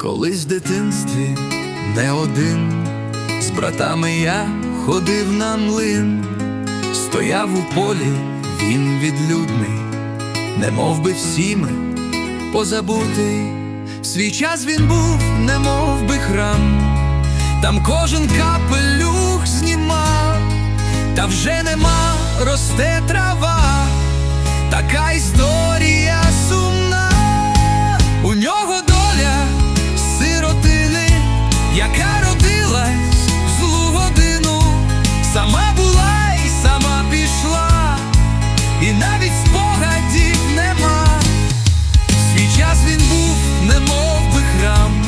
Колись в дитинстві не один, з братами я ходив на млин, стояв у полі, він відлюдний, не мов би всі ми позабутий. Свій час він був, не мов би храм, там кожен капелюх знімав, та вже нема, росте трава, така історія яка родилась в злу годину, сама була і сама пішла, і навіть спогадів нема. Свій час він був, не мов би храм,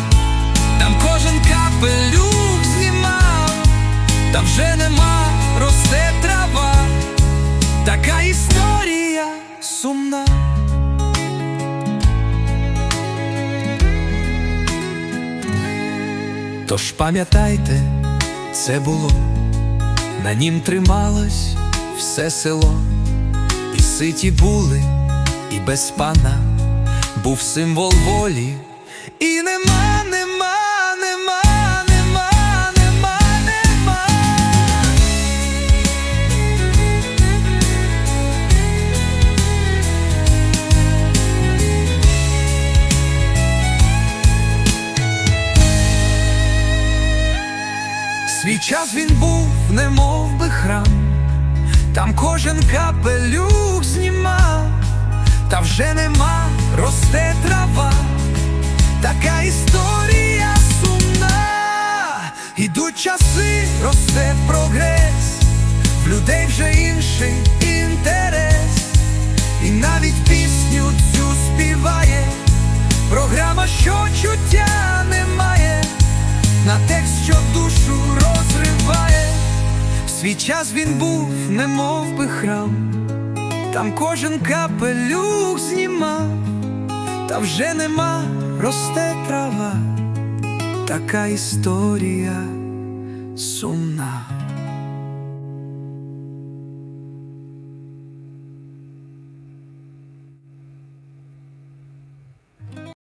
там кожен капелюх знімав, та вже нема, росте трава, така історія сумна. Тож пам'ятайте, це було, на нім трималось все село, і ситі були, і без пана. Був символ волі. І нема, нема, Свій час він був, не мов би храм, там кожен капелюх знімав, та вже нема, росте трава, така історія сумна, ідуть часи, росте прогрес, в людей вже інший інтерес, і навіть пісню цю співає, програма, що чуття немає на що душу розриває. Свій час він був, не мов би храм, там кожен капелюх знімав, та вже нема, росте трава, така історія сумна.